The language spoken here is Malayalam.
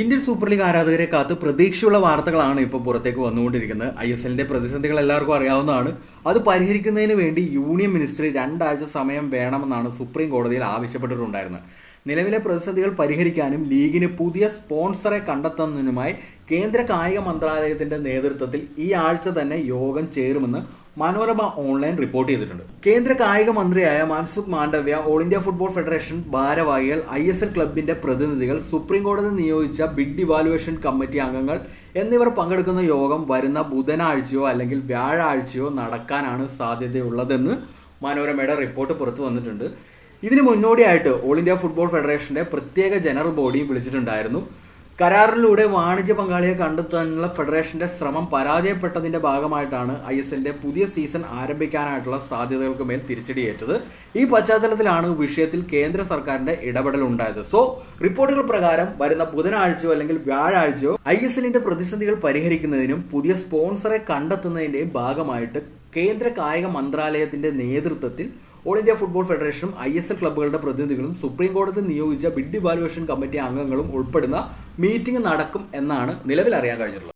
ഇന്ത്യൻ സൂപ്പർ ലീഗ് ആരാധകരെ കാത്ത് പ്രതീക്ഷയുള്ള വാർത്തകളാണ് ഇപ്പോൾ പുറത്തേക്ക് വന്നുകൊണ്ടിരിക്കുന്നത്. ഐ എസ് എല്ലിന്റെ പ്രതിസന്ധികൾ എല്ലാവർക്കും അറിയാവുന്നതാണ്. അത് പരിഹരിക്കുന്നതിന് വേണ്ടി യൂണിയൻ മിനിസ്റ്ററി രണ്ടാഴ്ച സമയം വേണമെന്നാണ് സുപ്രീം കോടതിയിൽ ആവശ്യപ്പെട്ടിട്ടുണ്ടായിരുന്നത്. നിലവിലെ പ്രതിസന്ധികൾ പരിഹരിക്കാനും ലീഗിന് പുതിയ സ്പോൺസറെ കണ്ടെത്തുന്നതിനുമായി കേന്ദ്ര കായിക മന്ത്രാലയത്തിന്റെ നേതൃത്വത്തിൽ ഈ ആഴ്ച തന്നെ യോഗം ചേരുമെന്ന് മനോരമ ഓൺലൈൻ റിപ്പോർട്ട് ചെയ്തിട്ടുണ്ട്. കേന്ദ്ര കായിക മന്ത്രിയായ Mansukh Mandaviya all India football federation ഭാരവാഹികൾ ഐ എസ് എൽ ക്ലബിന്റെ പ്രതിനിധികൾ സുപ്രീം കോടതി നിയോഗിച്ച ബിഡ് ഇവാലുവേഷൻ കമ്മിറ്റി അംഗങ്ങൾ എന്നിവർ പങ്കെടുക്കുന്ന യോഗം വരുന്ന ബുധനാഴ്ചയോ അല്ലെങ്കിൽ വ്യാഴാഴ്ചയോ നടക്കാനാണ് സാധ്യതയുള്ളതെന്ന് മനോരമയുടെ റിപ്പോർട്ട് പുറത്തു വന്നിട്ടുണ്ട്. ഇതിന് മുന്നോടിയായിട്ട് ഓൾ ഇന്ത്യ ഫുട്ബോൾ ഫെഡറേഷന്റെ പ്രത്യേക ജനറൽ ബോഡിയും വിളിച്ചിട്ടുണ്ടായിരുന്നു. കരാറിലൂടെ വാണിജ്യ പങ്കാളിയെ കണ്ടെത്താനുള്ള ഫെഡറേഷന്റെ ശ്രമം പരാജയപ്പെട്ടതിന്റെ ഭാഗമായിട്ടാണ് ഐ എസ് എല്ലിന്റെ പുതിയ സീസൺ ആരംഭിക്കാനായിട്ടുള്ള സാധ്യതകൾക്ക് മേൽ തിരിച്ചടിയേറ്റത്. ഈ പശ്ചാത്തലത്തിലാണ് വിഷയത്തിൽ കേന്ദ്ര സർക്കാരിന്റെ ഇടപെടൽ ഉണ്ടായത്. സോ റിപ്പോർട്ടുകൾ പ്രകാരം വരുന്ന ബുധനാഴ്ചയോ അല്ലെങ്കിൽ വ്യാഴാഴ്ചയോ ഐ എസ് എല്ലിന്റെ പ്രതിസന്ധികൾ പരിഹരിക്കുന്നതിനും പുതിയ സ്പോൺസറെ കണ്ടെത്തുന്നതിന്റെയും ഭാഗമായിട്ട് കേന്ദ്ര കായിക മന്ത്രാലയത്തിന്റെ നേതൃത്വത്തിൽ ഓൾ ഇന്ത്യ ഫുട്ബോൾ ഫെഡറേഷനും ഐ എസ് എൽ ക്ലബ്ബുകളുടെ പ്രതിനിധികളും സുപ്രീം കോടതി നിയോഗിച്ച ബിഡ് ഇവാലുവേഷൻ കമ്മിറ്റി അംഗങ്ങളും ഉൾപ്പെടുന്ന മീറ്റിംഗ് നടക്കും എന്നാണ് നിലവിൽ അറിയാൻ കഴിഞ്ഞിട്ടുള്ളത്.